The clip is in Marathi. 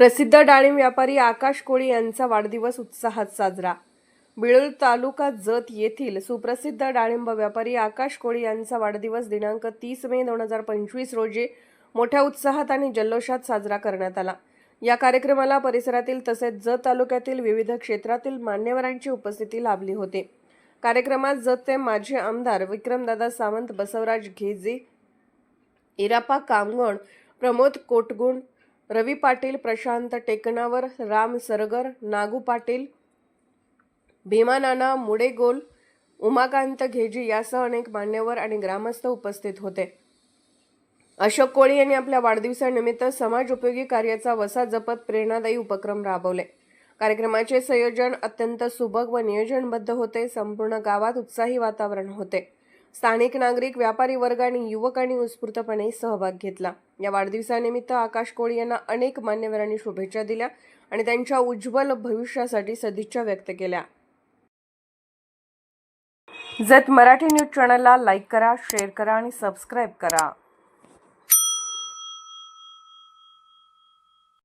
प्रसिद्ध डाळिंब व्यापारी आकाश कोळी यांचा वाढदिवस उत्साहात साजरा. बिळूर तालुका जत येथील सुप्रसिद्ध डाळिंब व्यापारी आकाश कोळी यांचा वाढदिवस दिनांक तीस मे दोन हजार पंचवीस रोजी मोठ्या उत्साहात आणि जल्लोषात साजरा करण्यात आला. या कार्यक्रमाला परिसरातील तसेच जत तालुक्यातील विविध क्षेत्रातील मान्यवरांची उपस्थिती लाभली होती. कार्यक्रमात जतचे माजी आमदार विक्रमदादा सावंत बसवराज घेजे इरापा कामगण प्रमोद कोटगुण रवी पाटील प्रशांत टेकणावर राम सरगर नागू पाटील भीमानाना मुडेगोल उमाकांत घेजी यासह अनेक मान्यवर आणि ग्रामस्थ उपस्थित होते. अशोक कोळी यांनी आपल्या वाढदिवसानिमित्त समाज उपयोगी कार्याचा वसा जपत प्रेरणादायी उपक्रम राबवले. कार्यक्रमाचे संयोजन अत्यंत सुबक व नियोजनबद्ध होते. संपूर्ण गावात उत्साही वातावरण होते. स्थानिक नागरिक व्यापारी वर्ग आणि युवकांनी उत्स्फूर्तपणे सहभाग घेतला. या वाढदिवसानिमित्त आकाश कोळी यांना अनेक मान्यवरांनी शुभेच्छा दिल्या आणि त्यांच्या उज्ज्वल भविष्यासाठी सदिच्छा व्यक्त केल्या. जत मराठी न्यूज चॅनलला लाईक करा शेअर करा आणि सबस्क्राईब करा.